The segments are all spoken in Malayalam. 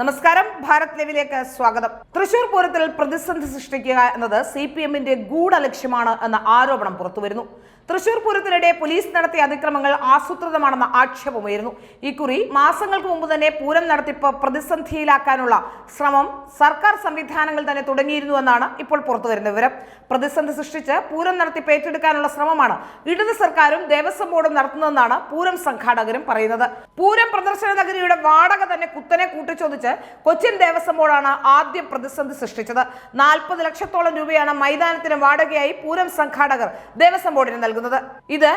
നമസ്കാരം. ഭാരത് ലൈവിലേക്ക് സ്വാഗതം. തൃശൂർ പൂരത്തിൽ പ്രതിസന്ധി സൃഷ്ടിക്കുക എന്നത് സി പി എമ്മിന്റെ ഗൂഢലക്ഷ്യമാണ് എന്ന ആരോപണം പുറത്തുവരുന്നു. തൃശൂർ പൂരത്തിനിടെ പോലീസ് നടത്തിയ അതിക്രമങ്ങൾ ആസൂത്രിതമാണെന്ന ആക്ഷേപമുയരുന്നു ഇക്കുറി മാസങ്ങൾക്ക് മുമ്പ് തന്നെ പൂരം നടത്തിപ്പ് പ്രതിസന്ധിയിലാക്കാനുള്ള ശ്രമം സർക്കാർ സംവിധാനങ്ങൾ തന്നെ തുടങ്ങിയിരുന്നു എന്നാണ് ഇപ്പോൾ പുറത്തുവരുന്ന വിവരം. പ്രതിസന്ധി സൃഷ്ടിച്ച് പൂരം നടത്തിപ്പ് ഏറ്റെടുക്കാനുള്ള ശ്രമമാണ് ഇടതു സർക്കാരും ദേവസ്വം ബോർഡും നടത്തുന്നതെന്നാണ് പൂരം സംഘാടകരും പറയുന്നത്. പൂരം പ്രദർശന നഗരിയുടെ വാടക തന്നെ കുത്തനെ കൂട്ടിച്ചോദിച്ച് കൊച്ചിൻ ദേവസ്വം ബോർഡാണ് ആദ്യം പ്രതിസന്ധി സൃഷ്ടിച്ചത്. നാൽപ്പത് ലക്ഷത്തോളം രൂപയാണ് മൈതാനത്തിന് വാടകയായി പൂരം സംഘാടകർ ദേവസ്വം ബോർഡിന് നൽകുന്നത്. ഇത്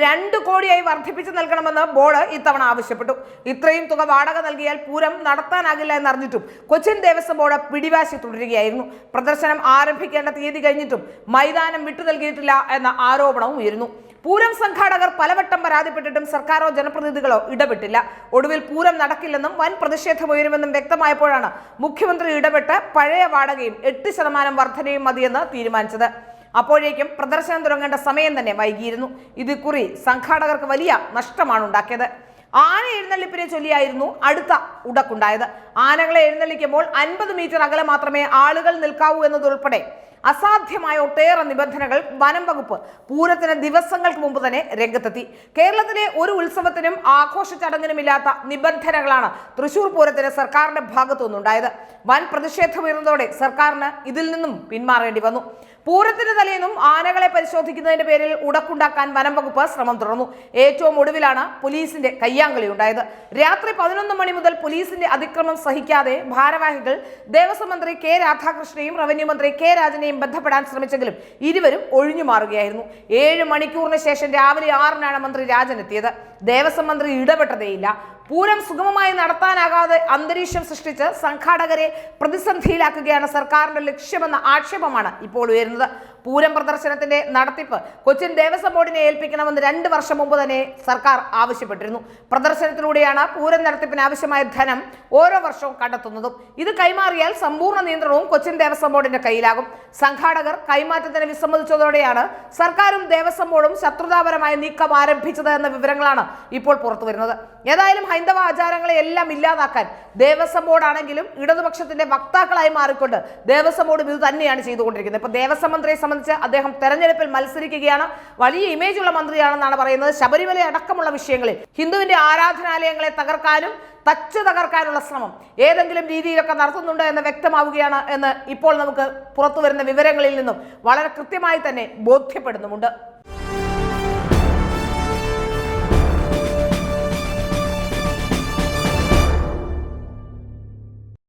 രണ്ട് കോടിയായി വർദ്ധിപ്പിച്ചു നൽകണമെന്ന് ബോർഡ് ഇത്തവണ ആവശ്യപ്പെട്ടു. ഇത്രയും തുക വാടക നൽകിയാൽ പൂരം നടത്താനാകില്ല എന്നറിഞ്ഞിട്ടും കൊച്ചിൻ ദേവസ്വം ബോർഡ് പിടിവാശി തുടരുകയായിരുന്നു. പ്രദർശനം ആരംഭിക്കേണ്ട തീയതി കഴിഞ്ഞിട്ടും മൈതാനം വിട്ടു നൽകിയിട്ടില്ല എന്ന ആരോപണവും ഉയരുന്നു. പൂരം സംഘാടകർ പലവട്ടം പരാതിപ്പെട്ടിട്ടും സർക്കാരോ ജനപ്രതിനിധികളോ ഇടപെട്ടില്ല. ഒടുവിൽ പൂരം നടക്കില്ലെന്നും വൻ പ്രതിഷേധം ഉയരുമെന്നും വ്യക്തമായപ്പോഴാണ് മുഖ്യമന്ത്രി ഇടപെട്ട് പഴയ വാടകയും എട്ട് ശതമാനം വർധനയും മതിയെന്ന് തീരുമാനിച്ചത്. അപ്പോഴേക്കും പ്രദർശനം തുടങ്ങേണ്ട സമയം തന്നെ വൈകിയിരുന്നു. ഇത് കുറി സംഘാടകർക്ക് വലിയ നഷ്ടമാണ് ഉണ്ടാക്കിയത്. ആന എഴുന്നള്ളിപ്പിനെ ചൊല്ലിയായിരുന്നു അടുത്ത ഉടക്കുണ്ടായത്. ആനകളെ എഴുന്നള്ളിക്കുമ്പോൾ അൻപത് മീറ്റർ അകലെ മാത്രമേ ആളുകൾ നിൽക്കാവൂ എന്നതുൾപ്പെടെ അസാധ്യമായ ഒട്ടേറെ നിബന്ധനകൾ വനം വകുപ്പ് പൂരത്തിന് ദിവസങ്ങൾക്ക് മുമ്പ് തന്നെ രംഗത്തെത്തി. കേരളത്തിലെ ഒരു ഉത്സവത്തിനും ആഘോഷ ചടങ്ങിനുമില്ലാത്ത നിബന്ധനകളാണ് തൃശൂർ പൂരത്തിന് സർക്കാരിന്റെ ഭാഗത്തുനിന്നുണ്ടായത് വൻ പ്രതിഷേധമുയർന്നതോടെ സർക്കാരിന് ഇതിൽ നിന്നും പിന്മാറേണ്ടി വന്നു. പൂരത്തിന് തലേന്നും ആനകളെ പരിശോധിക്കുന്നതിന്റെ പേരിൽ ഉടക്കുണ്ടാക്കാൻ വനം വകുപ്പ് ശ്രമം തുടർന്നു. ഏറ്റവും ഒടുവിലാണ് പോലീസിന്റെ കയ്യാങ്കളി ഉണ്ടായത്. രാത്രി പതിനൊന്ന് മണി മുതൽ പോലീസിന്റെ അതിക്രമം സഹിക്കാതെ ഭാരവാഹികൾ ദേവസ്വം മന്ത്രി കെ രാധാകൃഷ്ണനെയും റവന്യൂ മന്ത്രി കെ രാജനെയും ബന്ധപ്പെടാൻ ശ്രമിച്ചെങ്കിലും ഇരുവരും ഒഴിഞ്ഞു മാറുകയായിരുന്നു. ഏഴ് മണിക്കൂറിന് ശേഷം രാവിലെ ആറിനാണ് മന്ത്രി രാജൻ എത്തിയത്. ദേവസ്വം മന്ത്രി ഇടപെട്ടതേയില്ല. പൂരം സുഗമമായി നടത്താനാകാതെ അന്തരീക്ഷം സൃഷ്ടിച്ച് സംഘാടകരെ പ്രതിസന്ധിയിലാക്കുകയാണ് സർക്കാരിന്റെ ലക്ഷ്യമെന്ന ആക്ഷേപമാണ് ഇപ്പോൾ ഉയരുന്നത്. പൂരം പ്രദർശനത്തിന്റെ നടത്തിപ്പ് കൊച്ചിൻ ദേവസ്വം ബോർഡിനെ ഏൽപ്പിക്കണമെന്ന് രണ്ട് വർഷം മുമ്പ് തന്നെ സർക്കാർ ആവശ്യപ്പെട്ടിരുന്നു. പ്രദർശനത്തിലൂടെയാണ് പൂരം നടത്തിപ്പിന് ആവശ്യമായ ധനം ഓരോ വർഷവും കണ്ടെത്തുന്നതും. ഇത് കൈമാറിയാൽ സമ്പൂർണ നിയന്ത്രണവും കൊച്ചിൻ ദേവസ്വം ബോർഡിന്റെ കയ്യിലാകും. സംഘാടകർ കൈമാറ്റത്തിന് വിസമ്മതിച്ചതോടെയാണ് സർക്കാരും ദേവസ്വം ബോർഡും ശത്രുതാപരമായ നീക്കം ആരംഭിച്ചത് എന്ന വിവരങ്ങളാണ് ഇപ്പോൾ പുറത്തുവരുന്നത്. ഏതായാലും ഹൈന്ദവ ആചാരങ്ങളെ എല്ലാം ഇല്ലാതാക്കാൻ ദേവസ്വം ബോർഡാണെങ്കിലും ഇടതുപക്ഷത്തിന്റെ വക്താക്കളായി മാറിക്കൊണ്ട് ദേവസ്വം ബോർഡും ഇത് തന്നെയാണ് ചെയ്തുകൊണ്ടിരിക്കുന്നത്. ഇപ്പൊ ദേവസ്വം മന്ത്രിയെ സംബന്ധിച്ച് അദ്ദേഹം തെരഞ്ഞെടുപ്പിൽ മത്സരിക്കുകയാണ്. വലിയ ഇമേജ് ഉള്ള മന്ത്രിയാണെന്നാണ് പറയുന്നത്. ശബരിമല അടക്കമുള്ള വിഷയങ്ങളിൽ ഹിന്ദുവിന്റെ ആരാധനാലയങ്ങളെ തകർക്കാനും തച്ച് തകർക്കാനുള്ള ശ്രമം ഏതെങ്കിലും രീതിയിലൊക്കെ നടത്തുന്നുണ്ട് എന്ന് വ്യക്തമാവുകയാണ് എന്ന് ഇപ്പോൾ നമുക്ക് പുറത്തു വരുന്ന വിവരങ്ങളിൽ നിന്നും വളരെ കൃത്യമായി തന്നെ ബോധ്യപ്പെടുന്നുമുണ്ട്.